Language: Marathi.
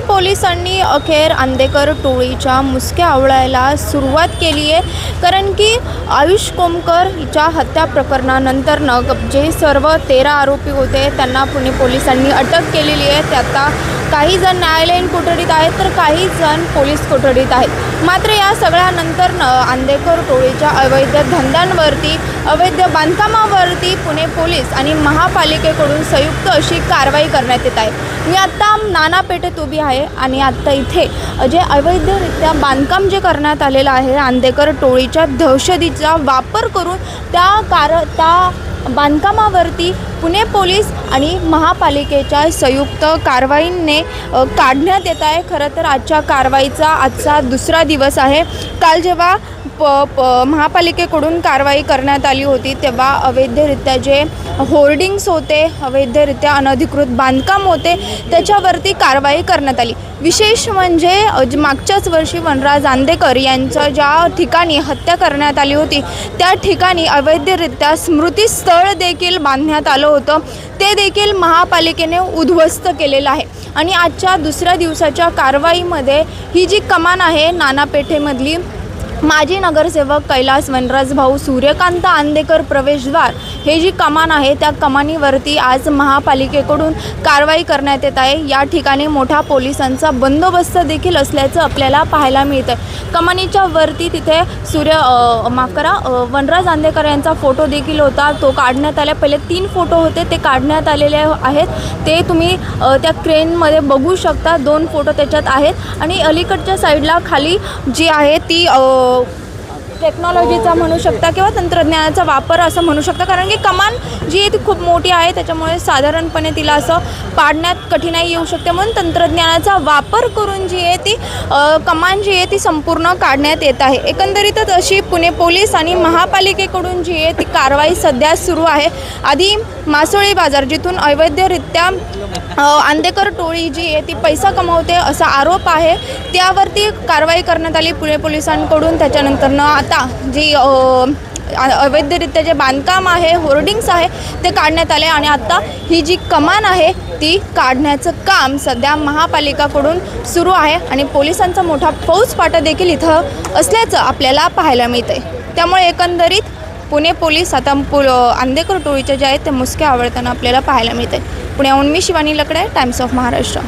पोलिसांनी अखेर आंदेकर टोळीच्या मुसक्या आवळायला सुरुवात केली आहे. कारण की आयुष कोमकर हिच्या हत्या प्रकरणानंतरनं जे सर्व तेरा आरोपी होते त्यांना पुणे पोलिसांनी अटक केलेली आहे. ते आता काही जण न्यायालयीन कोठडीत आहेत तर काही जण पोलीस कोठडीत आहेत. मात्र या सगळ्यानंतरनं आंदेकर टोळीच्या अवैध धंद्यांवरती अवैध बांधकामावरती पुणे पोलीस आणि महापालिकेकडून संयुक्त अशी कारवाई करण्यात येत आहे. मी आत्ता नाना पेठेत उभी आहे आणि आत्ता इथे जे अवैधरित्या बांधकाम जे करण्यात आलेलं आहे आंदेकर टोळीच्या दहशतीचा वापर करून त्या कार त्या बांधकामावरती पुणे पोलीस आणि महापालिकेच्या संयुक्त कारवाईने काढण्यात येत आहे. खरं तर आजच्या कारवाईचा आजचा दुसरा दिवस आहे. काल जेव्हा प प महापालिकेकडून कारवाई करण्यात आली होती तेव्हा अवैधरित्या जे होर्डिंग्स होते अवैधरित्या अनधिकृत बांधकाम होते त्याच्यावरती कारवाई करण्यात आली. विशेष म्हणजे मागच्याच वर्षी वनराज आंदेकर यांचं ज्या ठिकाणी हत्या करण्यात आली होती त्या ठिकाणी अवैधरित्या स्मृतीस्थळ देखील बांधण्यात आलं होतं. ते देखील महापालिकेने उद्ध्वस्त केलेलं आहे. आणि आजच्या दुसऱ्या दिवसाच्या कारवाईमध्ये ही जी कमान आहे नानापेठेमधली माजी नगरसेवक कैलास वनराज भाऊ सूर्यकांत आंदेकर प्रवेशद्वार हे जी कमान आहे त्या कमानीवरती आज महापालिकेकडून कारवाई करण्यात येत आहे. या ठिकाणी मोठा पोलिसांचा बंदोबस्त देखील असल्याचं आपल्याला पाहायला मिळतं कमानीच्या वरती तिथे सूर्य माफ करा वनराज आंदेकर यांचा फोटो देखील होता. तो काढण्यात आला पहिले तीन फोटो होते ते काढण्यात आलेले आहेत. ते तुम्ही त्या क्रेनमध्ये बघू शकता. दोन फोटो त्याच्यात आहेत. आणि अलीकडच्या साईडला खाली जी आहे ती आ, टेक्नॉलॉजीचा म्हणू शकता किंवा तंत्रज्ञानाचा वापर असं म्हणू शकता. कारण की कमान जी आहे ती खूप मोठी आहे त्याच्यामुळे साधारणपणे तिला असं पाडण्यात कठीणाई येऊ शकते. म्हणून तंत्रज्ञानाचा वापर करून जी आहे ती कमान जी आहे ती संपूर्ण काढण्यात येत आहे. एकंदरीतच अशी पुणे पोलीस आणि महापालिकेकडून जी आहे ती कारवाई सध्या सुरू आहे. आधी मासोळी बाजार जिथून अवैधरित्या आंदेकर टोळी जी आहे ती पैसा कमावते असा आरोप आहे. त्यावरती कारवाई करण्यात आली पुणे पोलिसांकडून. त्याच्यानंतरनं आता जी अवैधरित्या जे बांधकाम आहे होर्डिंग्स आहे ते काढण्यात आले आणि आता ही जी कमान आहे ती काढण्याचं काम सध्या महापालिकाकडून सुरू आहे आणि पोलिसांचा मोठा फौजफाटा देखील इथं असल्याचं आपल्याला पाहायला मिळतं आहे त्यामुळे एकंदरीत पुणे पोलीस आता पु आंदेकर टोळीच्या ज्या आहेत ते मुसक्या आवडताना आपल्याला पाहायला मिळते पुण्याहून मी शिवानी लकडे टाइम्स ऑफ महाराष्ट्र